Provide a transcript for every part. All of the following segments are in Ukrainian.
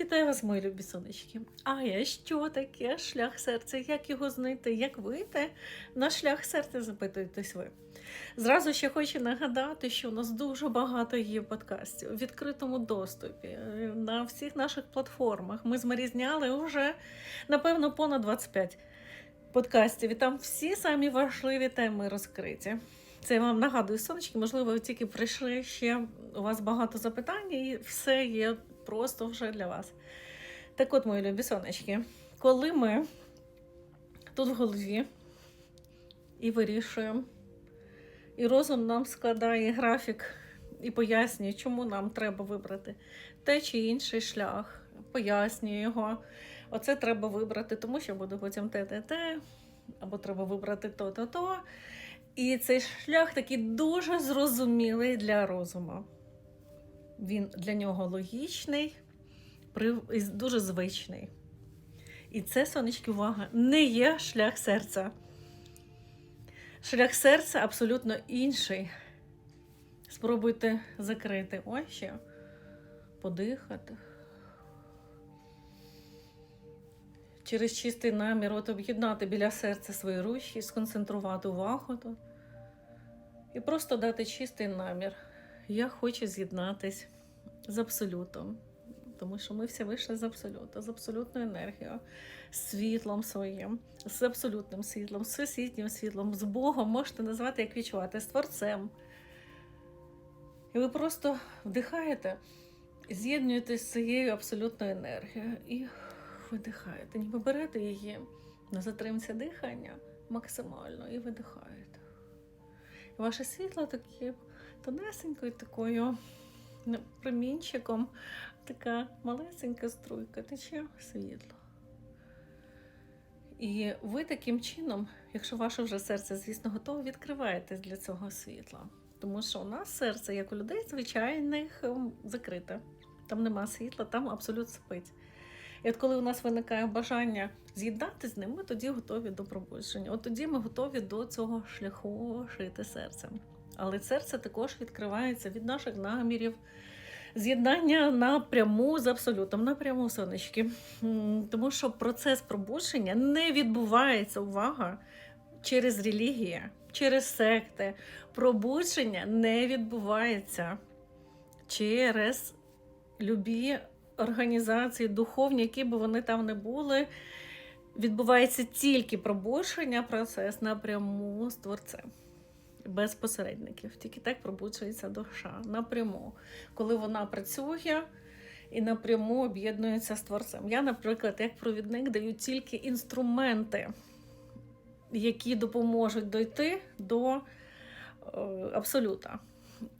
Вітаю вас, мої любі сонечки. А я що таке шлях серця? Як його знайти? Як вийти на шлях серця? Запитуєтесь ви. Зразу ще хочу нагадати, що у нас дуже багато є подкастів у відкритому доступі на всіх наших платформах. Ми з Марі вже, напевно, понад 25 подкастів. І там всі самі важливі теми розкриті. Це я вам нагадую, сонечки, можливо, ви тільки прийшли ще у вас багато запитань, і все є просто вже для вас. Так от, мої любі сонечки, коли ми тут в голові і вирішуємо, і розум нам складає графік і пояснює, чому нам треба вибрати те чи інший шлях, пояснює його. Оце треба вибрати, тому що буде потім те-те-те, або треба вибрати то-то-то. І цей шлях такий дуже зрозумілий для розуму. Він для нього логічний, дуже звичний. І це, сонечки, увага, не є шлях серця. Шлях серця абсолютно інший. Спробуйте закрити очі, подихати. Через чистий намір от об'єднати біля серця свої ручки, сконцентрувати увагу тут. І просто дати чистий намір. Я хочу з'єднатись з абсолютом. Тому що ми всі вийшли з абсолюту, з абсолютною енергією, світлом своїм, з абсолютним світлом, з всесвітнім світлом, з Богом можете назвати, як відчувати, з Творцем. І ви просто вдихаєте, з'єднуєтесь з цією абсолютною енергією і видихаєте. Ніби берете її на затримці дихання максимально і видихаєте. І ваше світло таке тонесенькою такою ну, промінчиком, така малесенька струйка тече світло. І ви таким чином, якщо ваше вже серце, звісно, готове, відкриваєтесь для цього світла. Тому що у нас серце, як у людей, звичайних ем, закрите. Там нема світла, там абсолют спить. І от коли у нас виникає бажання з'єднати з ним, ми тоді готові до пробудження. От тоді ми готові до цього шляху шити серцем. Але серце також відкривається від наших намірів, з'єднання напряму з абсолютом, напряму сонечки. Тому що процес пробудження не відбувається, увага, через релігії, через секти. Пробудження не відбувається через любі організації, духовні, які б вони там не були. Відбувається тільки пробудження, процес напряму з творцем. Без посередників. Тільки так пробуджується душа напряму, коли вона працює і напряму об'єднується з творцем. Я, наприклад, як провідник даю тільки інструменти, які допоможуть дойти до е, абсолюта.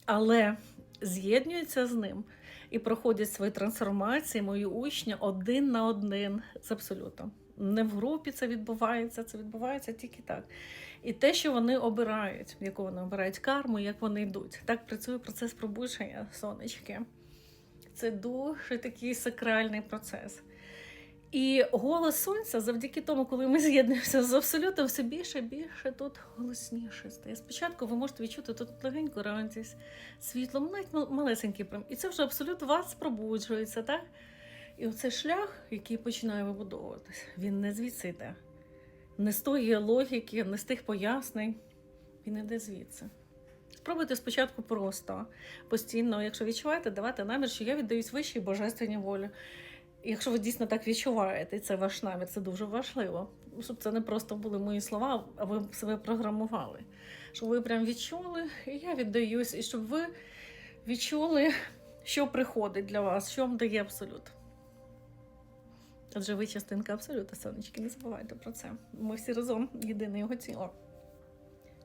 Але з'єднуються з ним і проходять свої трансформації, мої учні один на один з абсолютом. Не в групі це відбувається, це відбувається тільки так. І те, що вони обирають, яку вони обирають карму, як вони йдуть. Так працює процес пробудження сонечки. Це дуже такий сакральний процес. І голос сонця, завдяки тому, коли ми з'єднуємося з абсолютом, все більше і більше тут голосніше стає. Спочатку ви можете відчути тут легеньку радість, світло, навіть мал- малесенький прям. І це вже абсолют вас пробуджується, так? І оцей шлях, який починає вибудовуватись, він не звідси йде. Не з тої логіки, не з тих пояснень. Він іде звідси. Спробуйте спочатку просто, постійно, якщо відчуваєте, давати намір, що я віддаюсь вищій божественній волі. Якщо ви дійсно так відчуваєте, і це ваш намір, це дуже важливо. Щоб це не просто були мої слова, а ви себе програмували. Щоб ви прям відчули, і я віддаюсь, і щоб ви відчули, що приходить для вас, що вам дає абсолют. Адже ви частинка абсолюта, сонечки, не забувайте про це. Ми всі разом єдине його тіло.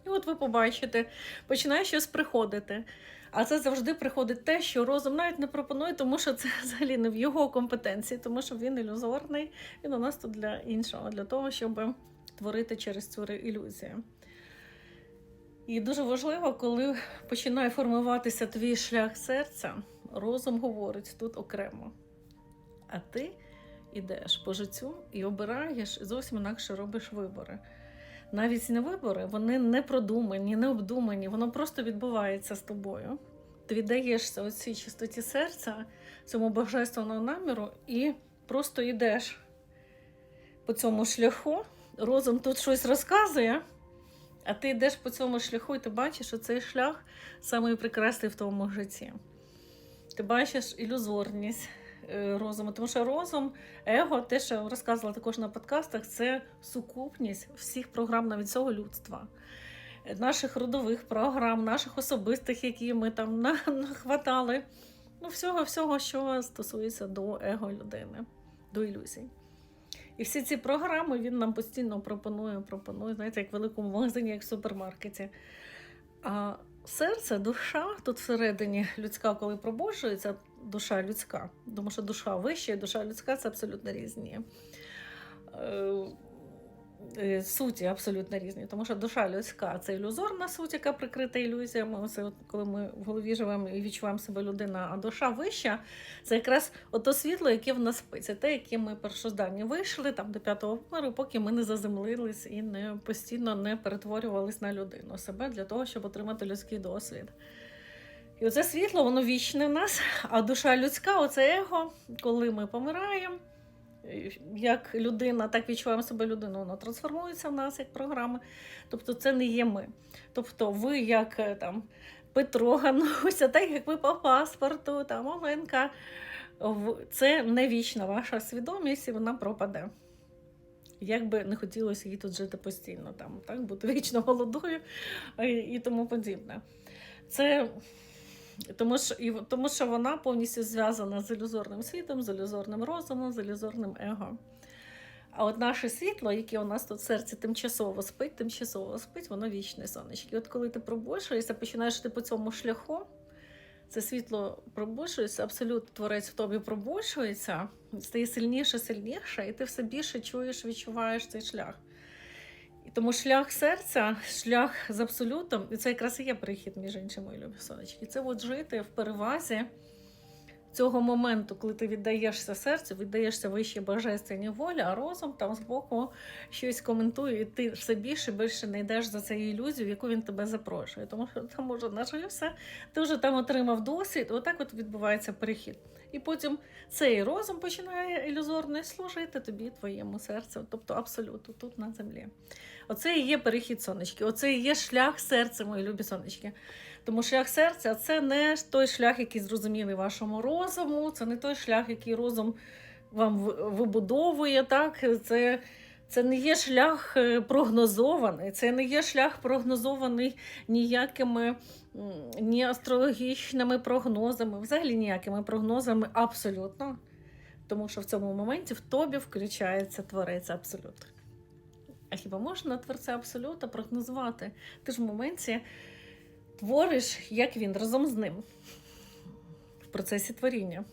І от ви побачите, починає щось приходити. А це завжди приходить те, що розум навіть не пропонує, тому що це взагалі не в його компетенції, тому що він ілюзорний. Він у нас тут для іншого, для того, щоб творити через цю ілюзію. І дуже важливо, коли починає формуватися твій шлях серця, розум говорить тут окремо. А ти йдеш по життю і обираєш, і зовсім інакше робиш вибори. Навіть не вибори, вони не продумані, не обдумані, воно просто відбувається з тобою. ти віддаєшся оцій чистоті серця, цьому божественному наміру, і просто йдеш по цьому шляху. Розум тут щось розказує, а ти йдеш по цьому шляху, і ти бачиш, що цей шлях самий прекрасний в твоєму житті. Ти бачиш ілюзорність розуму, тому що розум, его, те, що розказувала також на подкастах, це сукупність всіх програм навіть цього людства. Е, Наших родових програм, наших особистих, які ми там нахватали. Ну, всього, всього, що стосується до его людини, до ілюзій. І всі ці програми він нам постійно пропонує, пропонує, знаєте, як в великому магазині, як в супермаркеті. А серце, душа тут всередині людська, коли пробуджується, душа людська, тому що душа вища і душа людська це абсолютно різні. Е, е, Суті абсолютно різні, тому що душа людська це ілюзорна суть, яка прикрита ілюзіями. Оце от коли ми в голові живемо і відчуваємо себе людина, а душа вища це якраз ото світло, яке в нас спить. Це те, яке ми першозданні вийшли там до п'ятого миру, поки ми не заземлились і не постійно не перетворювались на людину себе для того, щоб отримати людський досвід. І оце світло, воно вічне в нас, а душа людська, оце его, коли ми помираємо. Як людина, так відчуваємо себе людину, воно трансформується в нас як програма. Тобто це не є ми. Тобто ви як е, там Петро Гануся, так як ви по паспорту, там Оленка, це не вічна ваша свідомість, і вона пропаде. Як би не хотілося їй тут жити постійно, там, так, бути вічно голодою і, і тому подібне. Це тому що, тому що вона повністю зв'язана з ілюзорним світом, з ілюзорним розумом, з ілюзорним его. А от наше світло, яке у нас тут в серці тимчасово спить, тимчасово спить, воно вічне сонечко. І от коли ти пробушуєшся, починаєш ти по цьому шляху, це світло пробушується, абсолютно творець в тобі пробушується, стає сильніше, сильніше, і ти все більше чуєш, відчуваєш цей шлях. І тому шлях серця, шлях з абсолютом, і це якраз і є перехід між іншими мої любі сонечки. Це от жити в перевазі цього моменту, коли ти віддаєшся серцю, віддаєшся вищій божественній волі, а розум там збоку щось коментує, і ти все більше і більше не йдеш за цією ілюзією, в яку він тебе запрошує. Тому що там уже нажився, ти вже там отримав досвід, отак от відбувається перехід. І потім цей розум починає ілюзорно служити тобі, твоєму серцю, тобто абсолютно тут на землі. Оце і є перехід сонечки, оце і є шлях серця, мої любі сонечки. Тому шлях серця це не той шлях, який зрозумілий вашому розуму, це не той шлях, який розум вам вибудовує. Так? Це, це не є шлях е, прогнозований, це не є шлях прогнозований ніякими ні астрологічними прогнозами, взагалі ніякими прогнозами абсолютно. Тому що в цьому моменті в тобі включається творець абсолют. А хіба можна творця абсолюта прогнозувати? Ти ж в моменті твориш, як він разом з ним в процесі творіння.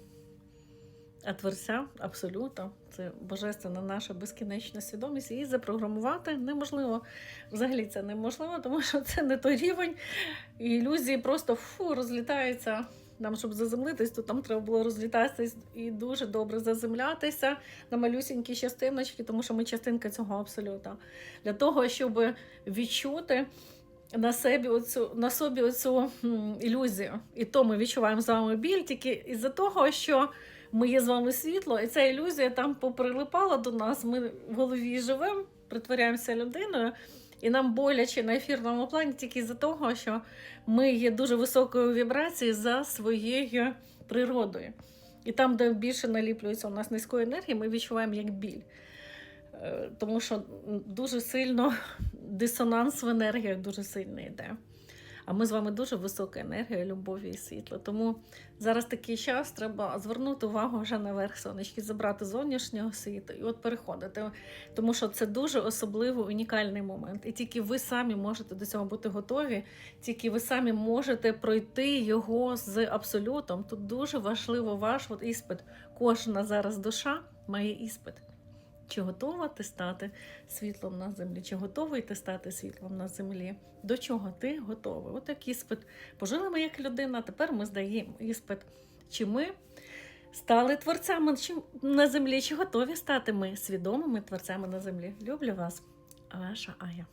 А творця абсолюта це божественна наша безкінечна свідомість. Її запрограмувати неможливо. Взагалі це неможливо, тому що це не той рівень. І ілюзії просто фу, розлітаються. Нам, щоб заземлитись, то там треба було розлітатися і дуже добре заземлятися на малюсінькі частиночки, тому що ми частинка цього абсолюта. Для того, щоб відчути на собі оцю, на собі оцю ілюзію. І то ми відчуваємо з вами біль тільки із-за того, що ми є з вами світло, і ця ілюзія там поприлипала до нас. Ми в голові живемо, притворяємося людиною, і нам боляче на ефірному плані тільки з-за того, що ми є дуже високою вібрацією за своєю природою. І там, де більше наліплюється у нас низької енергії, ми відчуваємо як біль. Тому що дуже сильно дисонанс в енергіях дуже сильно йде. А ми з вами дуже висока енергія, любові і світла. Тому зараз такий час треба звернути увагу вже наверх сонечки, забрати зовнішнього світу і от переходити. Тому що це дуже особливий унікальний момент. І тільки ви самі можете до цього бути готові, тільки ви самі можете пройти його з абсолютом. Тут дуже важливо ваш от іспит. Кожна зараз душа має іспит. Чи готова ти стати світлом на землі? Чи готовий ти стати світлом на землі? До чого ти готовий? От як іспит. Пожили ми як людина, тепер ми здаємо іспит. Чи ми стали творцями на землі? Чи готові стати ми свідомими творцями на землі? Люблю вас, ваша Ая.